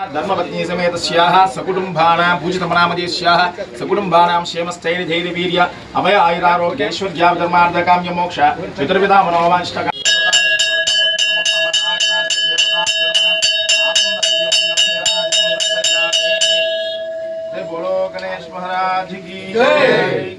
धर्मपत्नी समेतस्याः सकुटुम्बानां पूजितमनामदेश्याः सकुटुम्बानां क्षेमस्थैर्यधैर्यवीर्य अभय आयुरारोग्यैश्वर्याधर्मार्थकाम्य मोक्ष चतुर्विधा मनोवांष्टका बोलो गणेश महाराज की जय।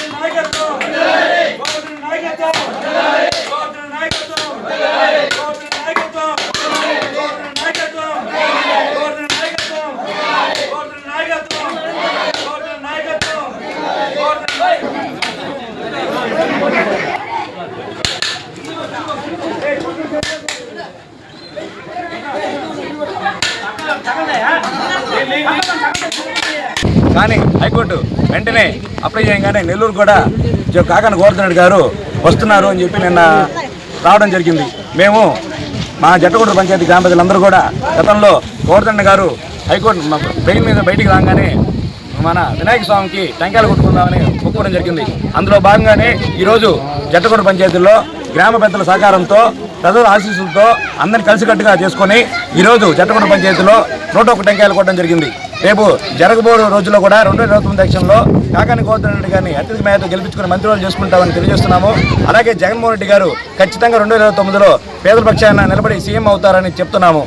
కానీ హైకోర్టు వెంటనే అప్లై చేయగానే నెల్లూరు కూడా కాకన కాకాని గోవర్ధన్ గారు వస్తున్నారు అని చెప్పి నిన్న రావడం జరిగింది. మేము మా జట్టగూడ పంచాయతీ గ్రామ ప్రజలందరూ కూడా గతంలో గోవర్ధన్ గారు హైకోర్టు బెయిల్ మీద బయటికి రాగానే మన వినాయక స్వామికి టెంకాయలు కొట్టుకుందామని ఒప్పుకోవడం జరిగింది. అందులో భాగంగానే ఈరోజు జట్టగూడ పంచాయతీలో గ్రామ పెద్దల సహకారంతో ప్రజల ఆశీస్సులతో అందరిని కలిసికట్టుగా చేసుకొని ఈరోజు జట్టగూడ పంచాయతీలో నూట ఒక టెంకాయలు కొట్టడం జరిగింది. రేపు జరగబో రోజుల్లో కూడా రెండు వేల ఇరవై తొమ్మిది ఎలక్షన్లో కాకాని గోవర్ధన్ రెడ్డి గారిని అత్యధిక మేరతో గెలిపించుకుని మంత్రివర్గం చేసుకుంటామని తెలియజేస్తున్నాము. అలాగే జగన్మోహన్ రెడ్డి గారు ఖచ్చితంగా రెండు వేల తొమ్మిదిలో పేదల పక్షాన నిలబడి సీఎం అవుతారని చెప్తున్నాము.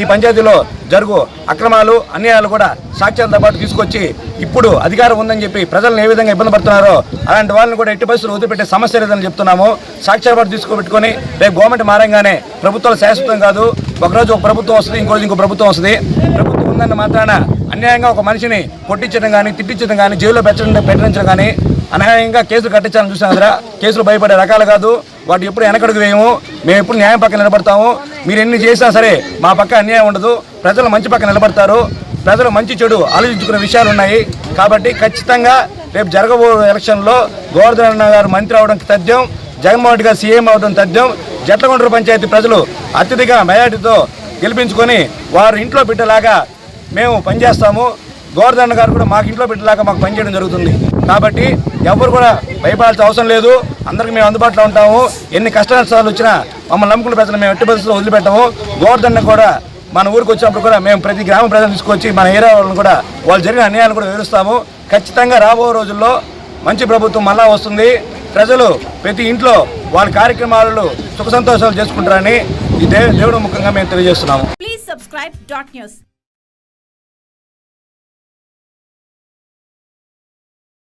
ఈ పంచాయతీలో జరుగు అక్రమాలు అన్యాయాలు కూడా సాక్ష్యాలతో పాటు తీసుకొచ్చి ఇప్పుడు అధికారం ఉందని చెప్పి ప్రజలను ఏ విధంగా ఇబ్బంది పడుతున్నారో అలాంటి వాళ్ళని కూడా ఎట్టి పరిస్థితులు వదిలిపెట్టే సమస్య లేదని చెప్తున్నాము. సాక్ష్యాల పాటు తీసుకోబెట్టుకొని రేపు గవర్నమెంట్ మారంగానే ప్రభుత్వాలు శాశ్వతం కాదు. ఒకరోజు ఒక ప్రభుత్వం వస్తుంది ఇంకో రోజు ఇంకో ప్రభుత్వం వస్తుంది. ప్రభుత్వం ఉందన్న మాత్రాన అన్యాయంగా ఒక మనిషిని కొట్టించడం కానీ తిట్టించడం కానీ జైల్లో పెట్టడం పెట్టించడం కానీ అన్యాయంగా కేసులు కట్టించాలని చూసినారా కేసులు భయపడే రకాలు కాదు. వాటి ఎప్పుడు వెనకడుగు వేయము. మేము ఎప్పుడు న్యాయం పక్కన నిలబడతాము. మీరు ఎన్ని చేసినా సరే మా పక్క అన్యాయం ఉండదు. ప్రజలు మంచి పక్క నిలబడతారు. ప్రజలు మంచి చెడు ఆలోచించుకునే విషయాలు ఉన్నాయి. కాబట్టి ఖచ్చితంగా రేపు జరగబో ఎలక్షన్లో గోవర్ధన్ గారు మంత్రి అవడం తథ్యం జగన్మోహన్ రెడ్డి గారు సీఎం అవడం తథ్యం జట్లకొండూరు పంచాయతీ ప్రజలు అత్యధిక మెజార్టీతో గెలిపించుకొని వారు ఇంట్లో బిడ్డలాగా మేము పనిచేస్తాము గోవర్ధన్ గారు కూడా మాకు ఇంట్లో పెట్టేలాగా మాకు పనిచేయడం జరుగుతుంది. కాబట్టి ఎవరు కూడా భయపడాల్సిన అవసరం లేదు. అందరికీ మేము అందుబాటులో ఉంటాము. ఎన్ని కష్ట నష్టాలు వచ్చినా మమ్మల్ని నమ్ముకున్న ప్రజలు మేము ఎట్టి పరిస్థితుల్లో వదిలిపెట్టాము. గోవర్ధన్ కూడా మన ఊరికి వచ్చినప్పుడు కూడా మేము ప్రతి గ్రామ ప్రజలు తీసుకొచ్చి మన ఏరియా వాళ్ళని కూడా వాళ్ళు జరిగిన అన్యాయాలను కూడా వివరిస్తాము. ఖచ్చితంగా రాబో రోజుల్లో మంచి ప్రభుత్వం మళ్ళా వస్తుంది. ప్రజలు ప్రతి ఇంట్లో వాళ్ళ కార్యక్రమాలలో సుఖ సంతోషాలు చేసుకుంటారని ఈ దేవుడు ముఖంగా మేము తెలియజేస్తున్నాము.